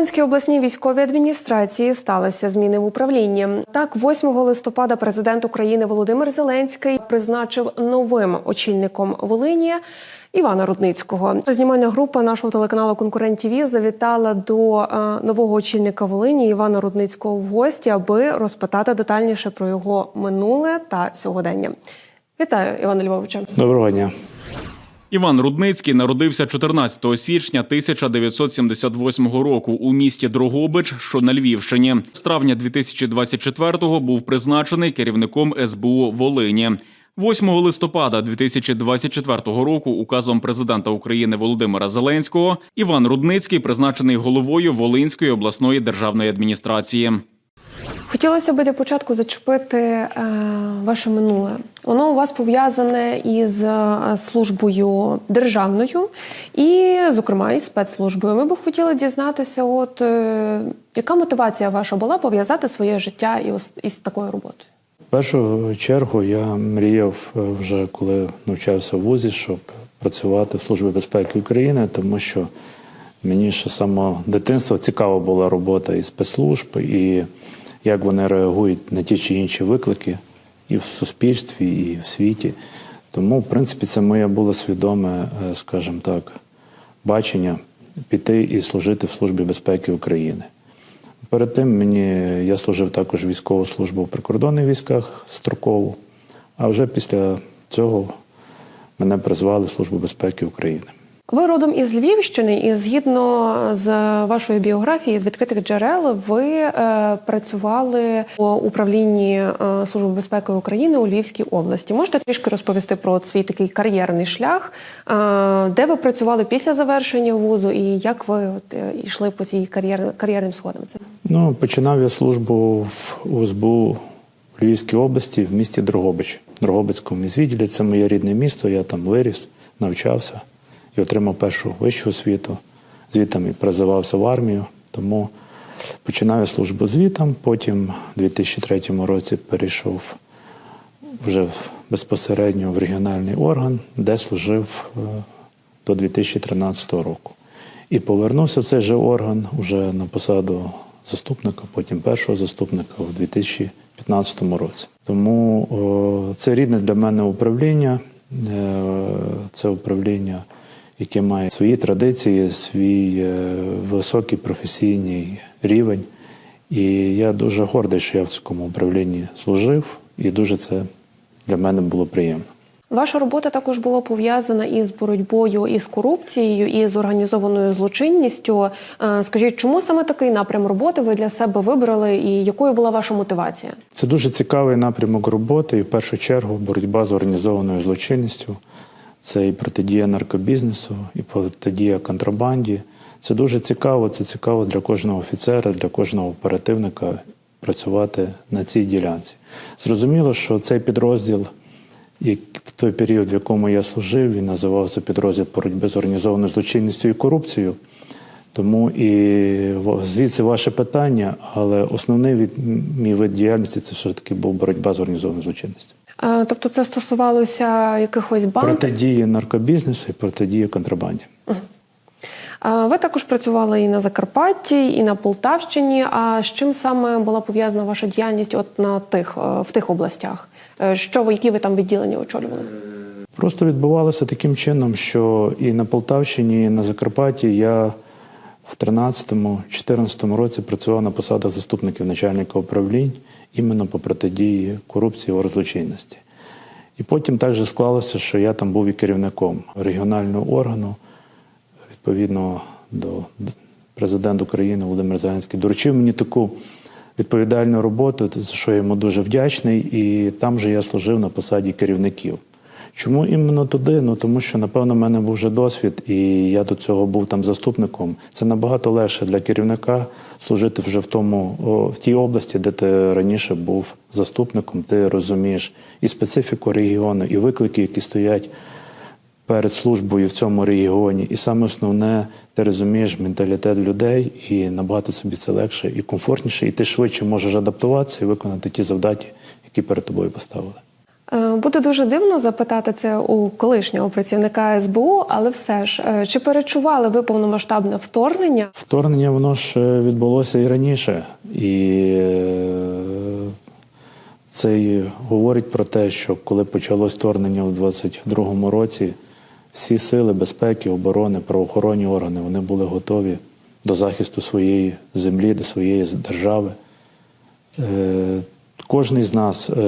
Волинській обласній військовій адміністрації сталися зміни в управлінні. Так, 8 листопада президент України Володимир Зеленський призначив новим очільником Волині Івана Рудницького. Знімальна група нашого телеканалу Конкурент ТВ завітала до е, нового очільника Волині Івана Рудницького в гості, аби розпитати детальніше про його минуле та сьогодення. Вітаю, Івана Львовича. Доброго дня. Іван Рудницький народився 14 січня 1978 року у місті Дрогобич, що на Львівщині. З травня 2024-го був призначений керівником СБУ Волині. 8 листопада 2024 року указом президента України Володимира Зеленського Іван Рудницький призначений головою Волинської обласної державної адміністрації. Хотілося б для початку зачепити е, ваше минуле. Воно у вас пов'язане із е, службою державною і, зокрема, із спецслужбою. Ми б хотіли дізнатися, от е, яка мотивація ваша була пов'язати своє життя із, із такою роботою? В першу чергу я мріяв е, вже коли навчався в ВУЗі, щоб працювати в Службі безпеки України, тому що мені ще з самого дитинства цікава була робота і спецслужб, і як вони реагують на ті чи інші виклики і в суспільстві, і в світі. Тому, в принципі, це моє було свідоме, е, скажімо так, бачення піти і служити в Службі безпеки України. Перед тим мені я служив також військову службу в прикордонних військах строкову, а вже після цього мене призвали в Службу безпеки України. Ви родом із Львівщини, і згідно з вашої біографії з відкритих джерел, ви е, працювали у управлінні е, Служби безпеки України у Львівській області. Можете трішки розповісти про свій такий кар'єрний шлях, е, де ви працювали після завершення вузу, і як ви от, йшли по цій кар'єр, кар'єрним сходам? Це Ну, починав я службу в УСБУ в Львівській області в місті Дрогобич, Дрогобицькому міськвідділі. Це моє рідне місто, я там виріс, навчався і отримав першу вищу освіту. Звітом і призивався в армію. Тому починав я службу звітом, потім у 2003 році перейшов вже безпосередньо в регіональний орган, де служив е, до 2013 року. І повернувся в цей же орган вже на посаду заступника, потім першого заступника у 2015 році. Тому о, це рідне для мене управління. Е, Це управління, яке має свої традиції, свій е, високий професійний рівень. І я дуже гордий, що я в цьому управлінні служив, і дуже це для мене було приємно. Ваша робота також була пов'язана із боротьбою із корупцією і з організованою злочинністю. Е, Скажіть, чому саме такий напрям роботи ви для себе вибрали, і якою була ваша мотивація? Це дуже цікавий напрямок роботи, і в першу чергу боротьба з організованою злочинністю. Це і протидія наркобізнесу, і протидія контрабанді. Це дуже цікаво. Це цікаво для кожного офіцера, для кожного оперативника працювати на цій ділянці. Зрозуміло, що цей підрозділ, в той період, в якому я служив, він називався підрозділ боротьби з організованою злочинністю і корупцією. Тому і звідси ваше питання, але основний від, мій вид діяльності це все таки був боротьба з організованою злочинністю. Е, Тобто це стосувалося якихось банд? Протидії наркобізнесу і протидії контрабанді. Е, Ви також працювали і на Закарпатті, і на Полтавщині. А з чим саме була пов'язана ваша діяльність от на тих е, в тих областях? Що ви які ви там відділення очолювали? Просто відбувалося таким чином, що і на Полтавщині, і на Закарпатті я в 13-14 році працював на посадах заступників начальника управлінь іменно по протидії корупції та злочинності. І потім також склалося, що я там був і керівником регіонального органу, відповідно до президента України Володимир Зеленський доручив мені таку відповідальну роботу, за що я йому дуже вдячний. І там же я служив на посаді керівників. Чому іменно туди? Ну тому що, напевно, в мене був вже досвід, і я до цього був там заступником. Це набагато легше для керівника служити вже в тому, в тій області, де ти раніше був заступником. Ти розумієш і специфіку регіону, і виклики, які стоять перед службою в цьому регіоні. І саме основне, ти розумієш менталітет людей, і набагато собі це легше і комфортніше, і ти швидше можеш адаптуватися і виконати ті завдання, які перед тобою поставили. Е, Буде дуже дивно запитати це у колишнього працівника СБУ, але все ж е, чи перечували ви повномасштабне вторгнення? Вторгнення воно ж е, відбулося і раніше, і це й говорить про те, що коли почалось вторгнення в 22-му році, всі сили безпеки, оборони, правоохоронні органи вони були готові до захисту своєї землі, до своєї держави. Кожний з нас е,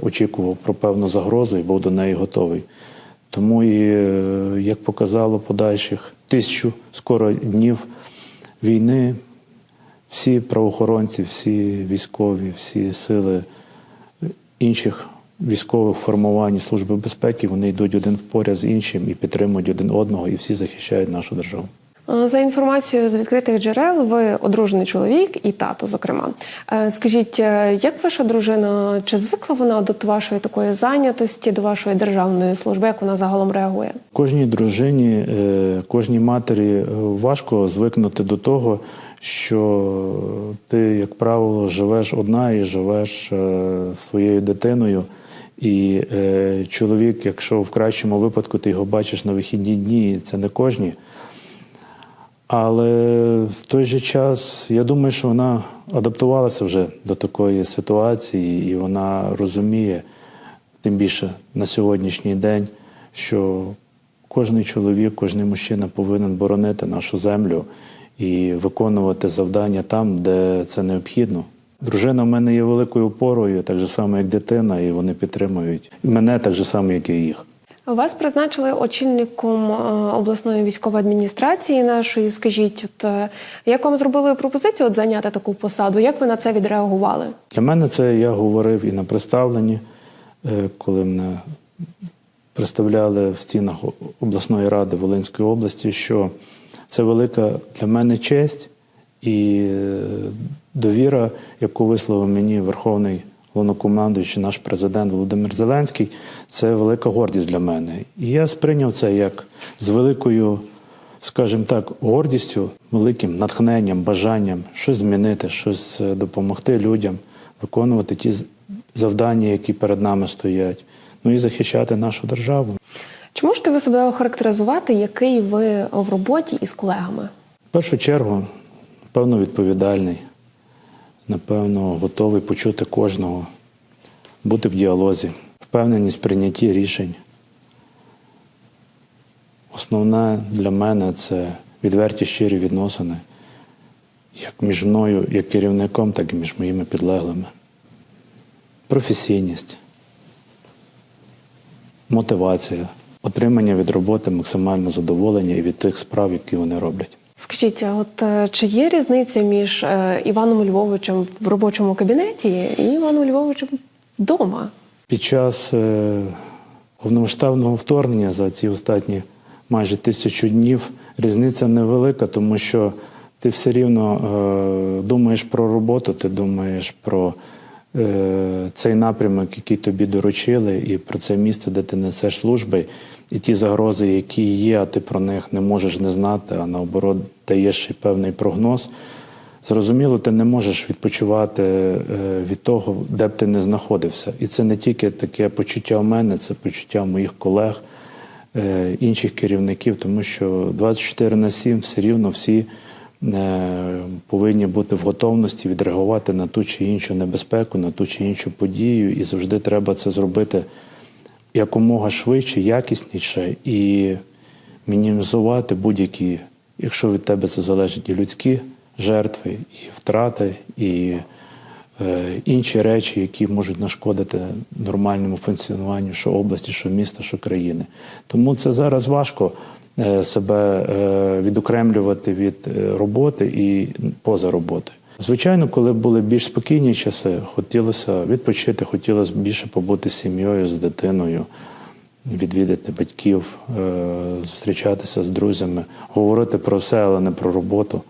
очікував про певну загрозу і був до неї готовий. Тому і, е, як показало подальших тисячу скоро днів війни, всі правоохоронці, всі військові, всі сили інших військових формувань Служби безпеки, вони йдуть один поряд з іншим і підтримують один одного, і всі захищають нашу державу. Е, За інформацією з відкритих джерел, ви одружений чоловік і тато, зокрема. Е, Скажіть, е, як ваша дружина, чи звикла вона до вашої такої зайнятості, до вашої державної служби, як вона загалом реагує? Кожній дружині, кожній матері важко звикнути до того, що ти, як правило, живеш одна і живеш своєю дитиною. І чоловік, якщо в кращому випадку ти його бачиш на вихідні дні, це не кожні. Але в той же час я думаю, що вона адаптувалася вже до такої ситуації, і вона розуміє, тим більше на сьогоднішній день, що кожен чоловік, кожен мужчина повинен боронити нашу землю і виконувати завдання там, де це необхідно. Дружина в мене є великою опорою, так же само, як дитина, і вони підтримують мене так же само, як і їх. Вас призначили очільником е, обласної військової адміністрації нашої. Скажіть, от е, як вам зробили пропозицію от зайняти таку посаду? Як ви на це відреагували? Для мене це я говорив і на представленні, е, коли мене представляли в стінах обласної ради Волинської області, що це велика для мене честь і довіра, яку висловив мені Верховний головнокомандуючий, наш президент Володимир Зеленський, це велика гордість для мене. І я сприйняв це як з великою, скажімо так, гордістю, великим натхненням, бажанням щось змінити, щось е, допомогти людям, виконувати ті завдання, які перед нами стоять, ну і захищати нашу державу. Чи можете ви себе охарактеризувати, який ви в роботі із колегами? В першу чергу, напевно, відповідальний, напевно, готовий почути кожного, бути в діалозі, впевненість в прийнятті рішень. Основне для мене це відверті щирі відносини, як між мною, як керівником, так і між моїми підлеглими. Професійність, мотивація, отримання від роботи максимального задоволення і від тих справ, які вони роблять. Скажіть, а от е, чи є різниця між е, Іваном Львовичем в робочому кабінеті і Іваном Львовичем вдома? Під час е, повномасштабного вторгнення за ці останні майже тисячу днів різниця невелика, тому що ти все рівно думаєш про роботу, ти думаєш про цей напрямок, який тобі доручили, і про це місце, де ти несеш служби, і ті загрози, які є, а ти про них не можеш не знати, а наоборот даєш ще певний прогноз. Зрозуміло, ти не можеш відпочивати е, від того, де б ти не знаходився. І це не тільки таке почуття в мене, це почуття моїх колег, е, інших керівників, тому що 24 на 7 все рівно всі е, повинні бути в готовності відреагувати на ту чи іншу небезпеку, на ту чи іншу подію, і завжди треба це зробити якомога швидше, якісніше і мінімізувати будь-які, якщо від тебе це залежить і людські жертви, і втрати, і е, інші речі, які можуть нашкодити нормальному функціонуванню що області, що міста, що країни. Тому це зараз важко е, себе е, відокремлювати від е, роботи і поза роботою. Звичайно, коли були більш спокійні часи, хотілося відпочити, хотілося більше побути з сім'єю, з дитиною, відвідати батьків, е, зустрічатися з друзями, говорити про все, але не про роботу.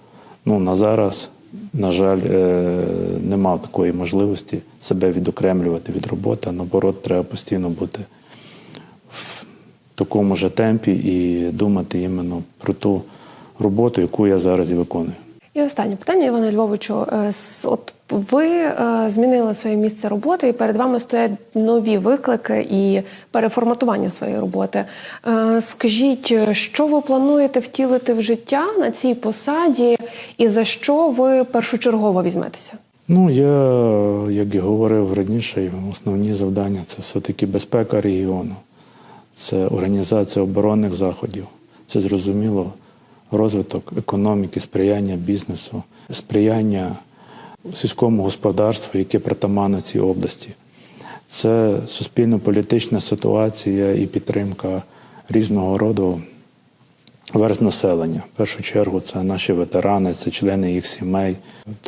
Ну, на зараз, на жаль, е, не мав такої можливості себе відокремлювати від роботи, наоборот, треба постійно бути в такому ж темпі і думати іменно про ту роботу, яку я зараз і виконую. І останнє питання, Івана Львовичу. Е, От ви е, змінили своє місце роботи, і перед вами стоять нові виклики і переформатування своєї роботи. Е, Скажіть, е, що ви плануєте втілити в життя на цій посаді, і за що ви першочергово візьметеся? Ну, я, як і говорив раніше, основні завдання це все-таки безпека регіону, це організація оборонних заходів, це зрозуміло розвиток економіки, сприяння бізнесу, сприяння сільському господарству, яке притаманне цій області. Це суспільно-політична ситуація і підтримка різного роду верст населення. В першу чергу це наші ветерани, це члени їх сімей,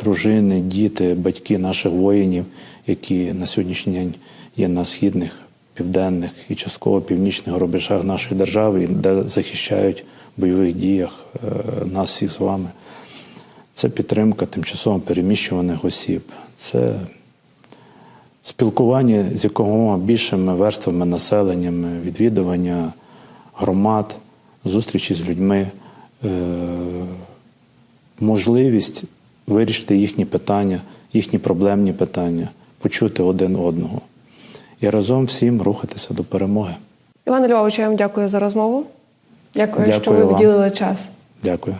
дружини, діти, батьки наших воїнів, які на сьогоднішній день є на східних, південних і частково північних рубежах нашої держави, де захищають в бойових діях е, нас всіх з вами. Це підтримка тимчасово переміщуваних осіб. Це спілкування з якомога більшими верствами населення, відвідування громад, зустрічі з людьми, е, можливість вирішити їхні питання, їхні проблемні питання, почути один одного і разом всім рухатися до перемоги. Іване Львовичу, я вам дякую за розмову. Дякую, що ви вам. виділили час. Дякую.